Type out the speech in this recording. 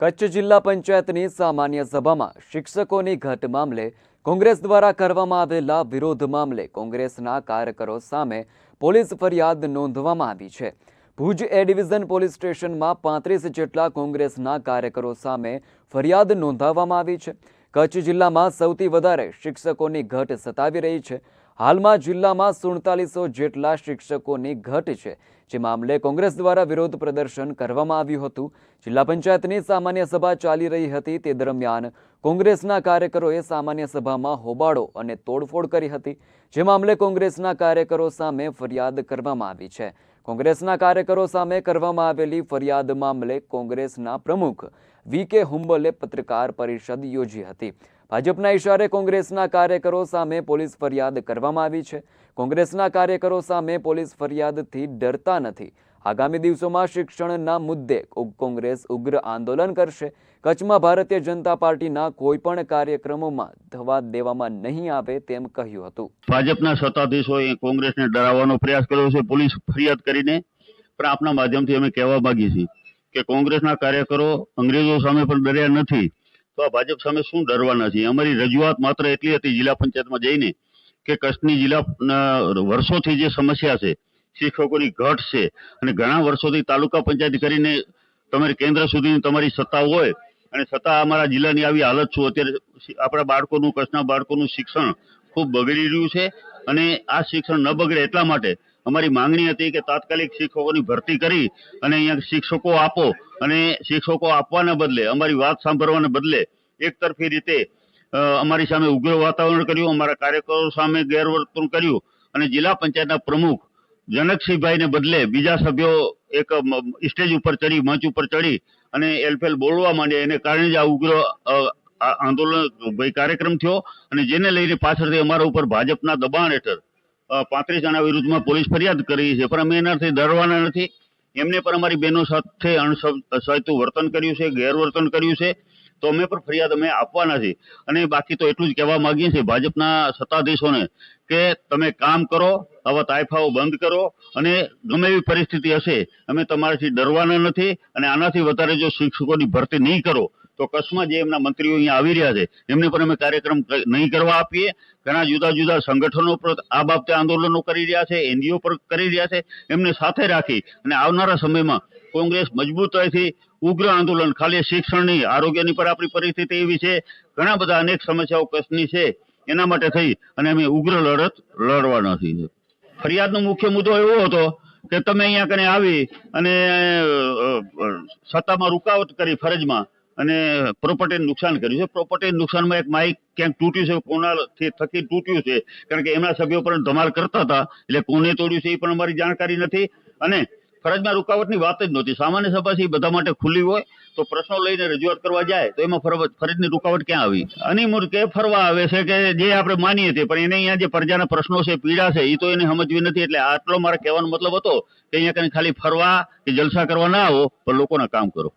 કચ્છ જિલ્લા પંચાયતની સામાન્ય સભામાં શિક્ષકોની ઘટ મામલે કોંગ્રેસ દ્વારા કરવામાં આવેલા વિરોધ મામલે કોંગ્રેસના કાર્યકરો સામે પોલીસ ફરિયાદ નોંધવામાં આવી છે. ભુજ એ ડિવિઝન પોલીસ સ્ટેશનમાં પાંત્રીસ જેટલા કોંગ્રેસના કાર્યકરો સામે ફરિયાદ નોંધાવવામાં આવી છે. કચ્છ જિલ્લામાં સૌથી વધારે શિક્ષકોની ઘટ સતાવી રહી છે. હાલમાં જિલ્લામાં સુડતાલીસો જેટલા શિક્ષકોની ઘટ છે. જે મામલે કોંગ્રેસ દ્વારા વિરોધ પ્રદર્શન કરવામાં આવ્યું હતું. જિલ્લા પંચાયતની સામાન્ય સભા ચાલી રહી હતી. તે દરમિયાન કોંગ્રેસના કાર્યકરોએ સામાન્ય સભામાં હોબાળો અને તોડફોડ કરી હતી. જે મામલે કોંગ્રેસના કાર્યકરો સામે ફરિયાદ કરવામાં આવી છે. કોંગ્રેસના કાર્યકરો સામે કરવામાં આવેલી ફરિયાદ મામલે કોંગ્રેસના પ્રમુખ વી કે હુંબલે પત્રકાર પરિષદ યોજી હતી. ભાજપના ઇશારે કોંગ્રેસના કાર્યકરો સામે પોલીસ ફરિયાદ કરવામાં આવી છે. કોંગ્રેસના કાર્યકરો સામે પોલીસ ફરિયાદથી ડરતા નથી. આગામી દિવસોમાં શિક્ષણના મુદ્દે કોંગ્રેસ ઉગ્ર આંદોલન કરશે. કચ્છમાં ભારતીય જનતા પાર્ટીના કોઈ પણ કાર્યક્રમોમાં થવા દેવામાં નહીં આવે તેમ કહ્યું હતું. ભાજપના સત્તાધીશોએ કોંગ્રેસને ડરાવવાનો પ્રયાસ કર્યો છે. પોલીસ ફરિયાદ કરીને પણ આપના માધ્યમથી અમે કહેવા માંગીએ છીએ કે કોંગ્રેસના કાર્યકરો અંગ્રેજો સામે પણ ડર્યા નથી. તો આ ભાજપ સામે શું ડરવાના છે અમારી રજૂઆત માત્ર એટલી હતી જિલ્લા પંચાયતમાં જઈને કે કચ્છની જિલ્લા વર્ષોથી જે સમસ્યા છે, શિક્ષકોની ઘટ છે અને ઘણા વર્ષોથી તાલુકા પંચાયત કરીને તમારી કેન્દ્ર સુધીની તમારી સત્તા હોય અને છતાં અમારા જિલ્લાની આવી હાલત છું અત્યારે આપણા બાળકોનું, કચ્છના બાળકોનું શિક્ષણ ખૂબ બગડી રહ્યું છે અને આ શિક્ષણ ન બગડે એટલા માટે અમારી માંગણી હતી કે તાત્કાલિક શિક્ષકોની ભરતી કરી અને અહીંયા શિક્ષકો આપો અને શિક્ષકો આપવાના બદલે, અમારી વાત સાંભળવાને બદલે એકતરફી રીતે અમારી સામે ઉગ્ર વાતાવરણ કર્યું, અમારા કાર્યકરો સામે ગેરવર્તણૂક કર્યું અને જિલ્લા પંચાયતના પ્રમુખ જનકસિંહભાઈને બદલે બીજા સભ્યો એક સ્ટેજ ઉપર ચડી, મંચ ઉપર ચડી અને એલફેલ બોલવા માંડ્યા. એને કારણે જ આ ઉગ્ર આંદોલન ભાઈ કાર્યક્રમ થયો અને જેને લઈને પાછળથી અમારા ઉપર ભાજપના દબાણ હેઠળ પાંત્રીસ જણા વિરુદ્ધમાં પોલીસ ફરિયાદ કરી છે, પણ અમે એનાથી ડરવાના નથી. એમને પણ અમારી બહેનો સાથે અણસહેતું વર્તન કર્યું છે, ગેરવર્તન કર્યું છે, તો અમે પણ ફરિયાદ અમે આપવાના છીએ. અને બાકી તો એટલું જ કહેવા માંગીએ છીએ ભાજપના સત્તાધીશોને કે તમે કામ કરો, આવા તાયફાઓ બંધ કરો, અને ગમે એવી પરિસ્થિતિ હશે, અમે તમારાથી ડરવાના નથી, અને આનાથી વધારે જો શિક્ષકોની ભરતી નહીં કરો તો કચ્છમાં જે એમના મંત્રીઓ અહીંયા આવી રહ્યા છે, એમને પણ અમે કાર્યક્રમ નહીં કરવા આપીએ. ઘણા જુદા જુદા સંગઠનો પર આ બાબતે આંદોલનો કરી રહ્યા છે, એનજીઓ પર કરી રહ્યા છે, એમને સાથે રાખી અને આવનારા સમયમાં કોંગ્રેસ મજબૂતાઈથી ઉગ્ર આંદોલન, ખાલી શિક્ષણની આરોગ્યની પર આપણી પરિસ્થિતિ એવી છે. ઘણા બધા અનેક સમસ્યાઓ કચ્છની છે, એના માટે થઈ અને અમે ઉગ્ર લડત લડવાના છીએ. ફરિયાદનો મુખ્ય મુદ્દો એવો હતો કે તમે અહીંયા કને આવી અને સત્તામાં રૂકાવટ કરી ફરજમાં અને પ્રોપર્ટીને નુકસાન કર્યું છે. પ્રોપર્ટી નુકસાનમાં એક માઇક ક્યાંક તૂટ્યું છે કોનાથી થકી તૂટ્યું છે, કારણ કે એમના સભ્યો પણ ધમાલ કરતા હતા, એટલે કોને તોડ્યું છે એ પણ અમારી જાણકારી નથી. અને ફરજમાં રૂકાવટની વાત જ નહોતી. સામાન્ય સભા છે બધા માટે ખુલ્લી હોય, તો પ્રશ્નો લઈને રજૂઆત કરવા જાય, તો એમાં ફરજ, ફરજની રૂકાવટ ક્યાં આવી? હનીમૂન કે ફરવા આવે છે કે જે આપણે માનીએ છીએ, પણ એને અહીંયા જે પ્રજાના પ્રશ્નો છે, પીડા છે એ તો એને સમજવી નથી. એટલે આટલો મારે કહેવાનો મતલબ હતો કે અહીંયા કઈ ખાલી ફરવા કે જલસા કરવા ના આવો, પણ લોકોના કામ કરો.